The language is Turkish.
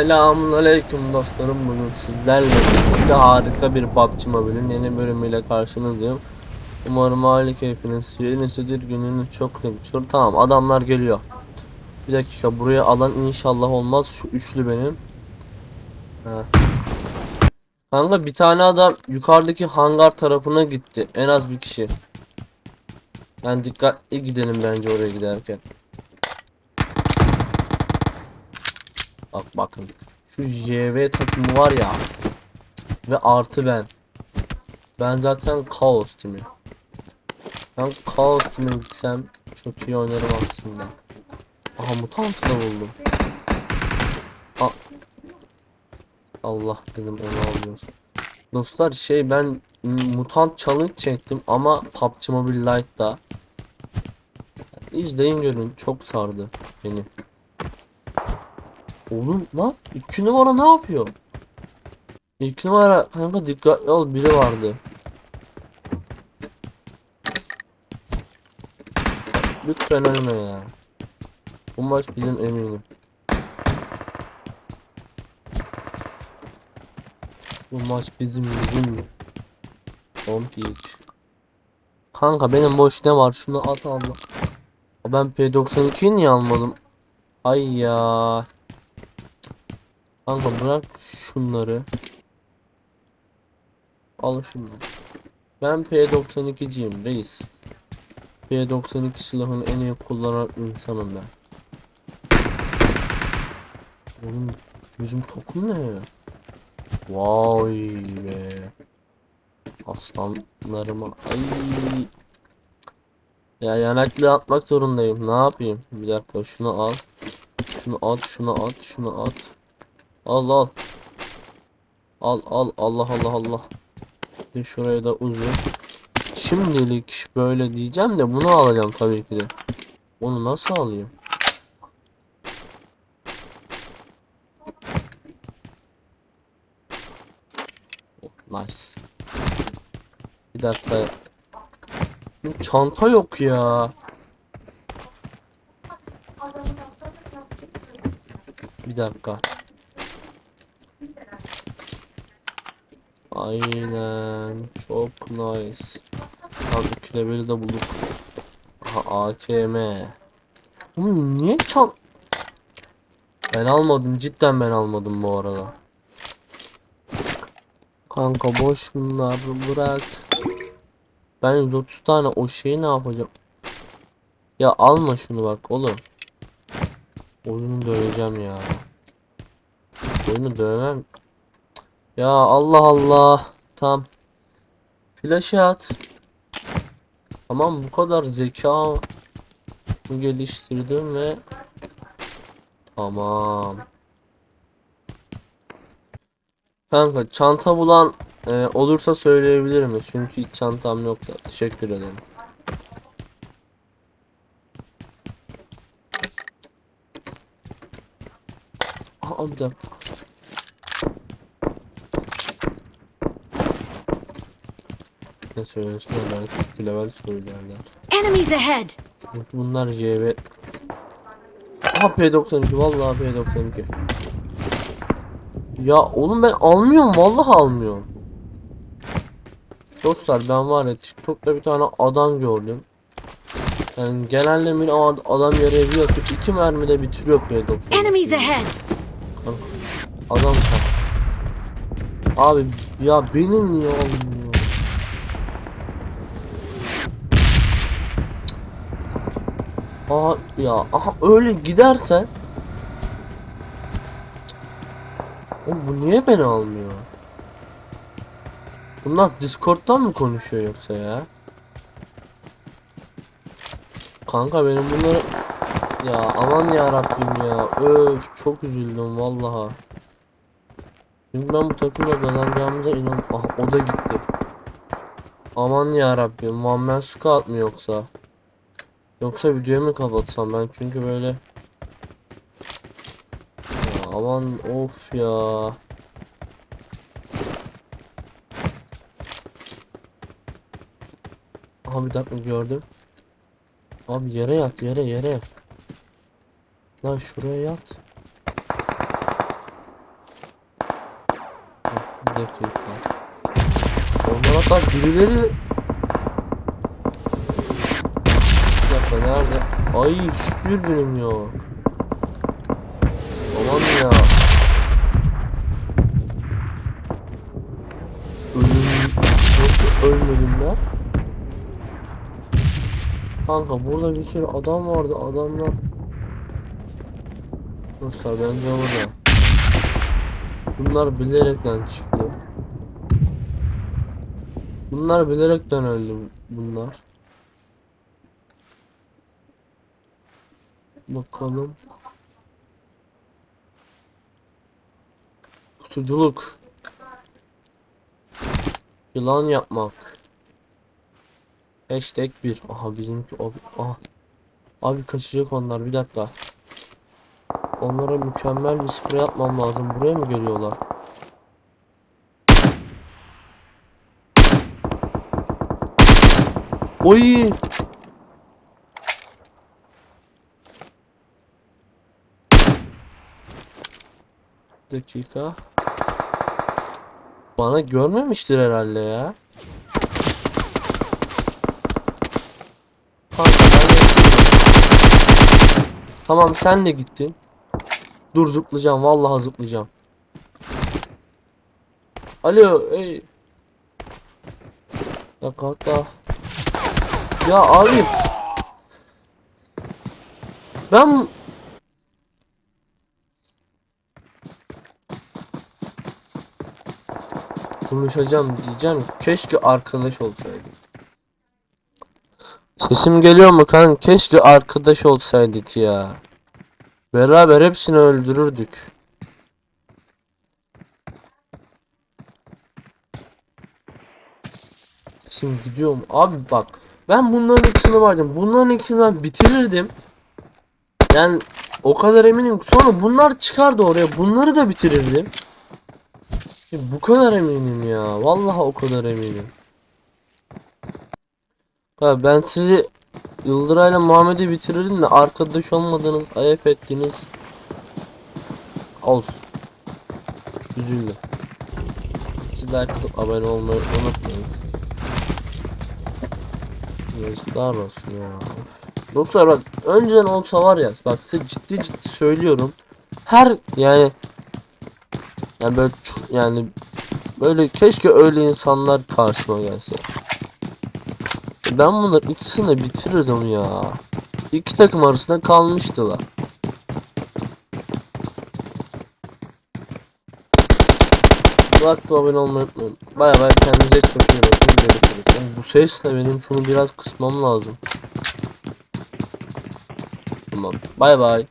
Selamun aleyküm dostlarım bugün sizlerle birlikte harika bir PUBG Mobile'in yeni bölümüyle karşınızdayım. Umarım hali keyfiniz yerinizdedir gününüz çok geçiyor. Tamam adamlar geliyor. Bir dakika buraya alan inşallah olmaz şu üçlü benim. Ha. Kanka bir tane adam yukarıdaki hangar tarafına gitti. En az bir kişi. Yani dikkatli gidelim bence oraya giderken. Bak bakın. Şu JV takımı var ya. Ve artı ben. Ben zaten Kaos timi. Ben Kaos timi gitsem çok iyi oynarım aslında. Aha mutant da buldum. A Allah dedim onu almıyoruz. Dostlar şey ben mutant challenge çektim ama PUBG Mobile Lite'da. İzleyin görün çok sardı beni. Oğlum lan 2 numara ne yapıyor? 2 numara kanka dikkatli ol biri vardı. Lütfen ölme ya. Bu maç bizim eminim. Bu maç bizim bizim. Son hiç. Kanka benim boş ne var? Şunu at Allah. Ben P92'yi niye almadım? Ay ya. Kanka bırak şunları. Al şunları. Ben P92'ciyim reis. P92 silahını en iyi kullanan insanım ben. Oğlum bizim tokum ne? Vay be. Aslanlarıma. Ay. Ya yanaklı atmak zorundayım. Ne yapayım? Bir dakika şunu al. Şunu at, şunu at, şunu at. Al al. Al al Allah Allah Allah. Bir şuraya da uzun. Şimdilik böyle diyeceğim de bunu alacağım tabii ki de. Onu nasıl alayım? Oh, nice. Bir dakika. Çanta yok ya. Bir dakika. Aynen. Çok nice. Abi kilebeli de bulduk. Aha AKM. Oğlum niye çal... Ben almadım. Cidden ben almadım bu arada. Kanka boş bunlar bırak. Ben 130 tane o şeyi ne yapacağım? Ya alma şunu bak oğlum. Oyunu döveceğim ya. Oyunu dövmem. Ya Allah Allah. Tam. Flash at. Tamam bu kadar zeka geliştirdim ve tamam. Kanka çanta bulan e, olursa söyleyebilir mi? Çünkü hiç çantam yok da. Teşekkür ederim. Aa bir dakika. Ne söylesin belki bir level söylerler. Enemies ahead! Bunlar JB. Aha P92 vallahi P92. Ya oğlum ben almıyorum vallahi almıyorum. Dostlar ben var ya TikTok'ta bir tane adam gördüm. Yani genelde bir ad- adam yere bir atıp iki mermide bitiriyor P92. Enemies ahead! Adam sen. Abi ya beni niye Aha ya aha öyle gidersen Oğlum bu niye beni almıyor? Bunlar Discord'dan mı konuşuyor yoksa ya? Kanka benim bunları ya aman ya Rabbim ya öf çok üzüldüm vallaha. Çünkü ben bu takımda kazanacağımıza inan ah o da gitti. Aman ya Rabbim Muhammed Scout mı yoksa? Yoksa videoyu mu kapatsam ben çünkü böyle aman of ya. Aha bir dakika gördüm. Abi yere yat yere yere. Lan şuraya yat. dakika. Onlar hatta birileri... nerede? Ay hiçbir birim yok. Aman ya. Ölmedim ben? Kanka burada bir sürü adam vardı adamlar. Dostlar bence burada. Bunlar bilerekten çıktı. Bunlar bilerekten öldü bunlar. Bakalım. Kutuculuk. Yılan yapmak. Hashtag 1. Aha bizimki abi. Aha. Abi kaçacak onlar bir dakika. Onlara mükemmel bir sprey atmam lazım. Buraya mı geliyorlar? Oy! Dakika. Bana görmemiştir herhalde ya. Tamam sen de gittin. Dur zıplayacağım vallahi zıplayacağım. Alo ey. Ya kanka. Ya abi. Ben konuşacağım diyeceğim. Keşke arkadaş olsaydık. Sesim geliyor mu kan? Keşke arkadaş olsaydık ya. Beraber hepsini öldürürdük. Şimdi gidiyorum. Abi bak. Ben bunların ikisini vardım. Bunların ikisini bitirirdim. Yani o kadar eminim. Sonra bunlar çıkardı oraya. Bunları da bitirirdim. Bu kadar eminim ya. Vallahi o kadar eminim. Ha ben sizi Yıldıray'la Muhammed'i bitirirdim de arkadaş olmadınız, ayıp ettiniz. Olsun. Üzüldüm. Siz like atıp abone olmayı unutmayın. Yazıklar olsun ya. Dostlar bak önceden olsa var ya bak size ciddi ciddi söylüyorum. Her yani yani böyle yani böyle keşke öyle insanlar karşıma gelse. Ben bunları ikisini bitirirdim ya. İki takım arasında kalmıştılar. Like ve abone olmayı unutmayın. Bay bay kendinize çok iyi bakın. Bu ses benim şunu biraz kısmam lazım. Tamam. Bay bay.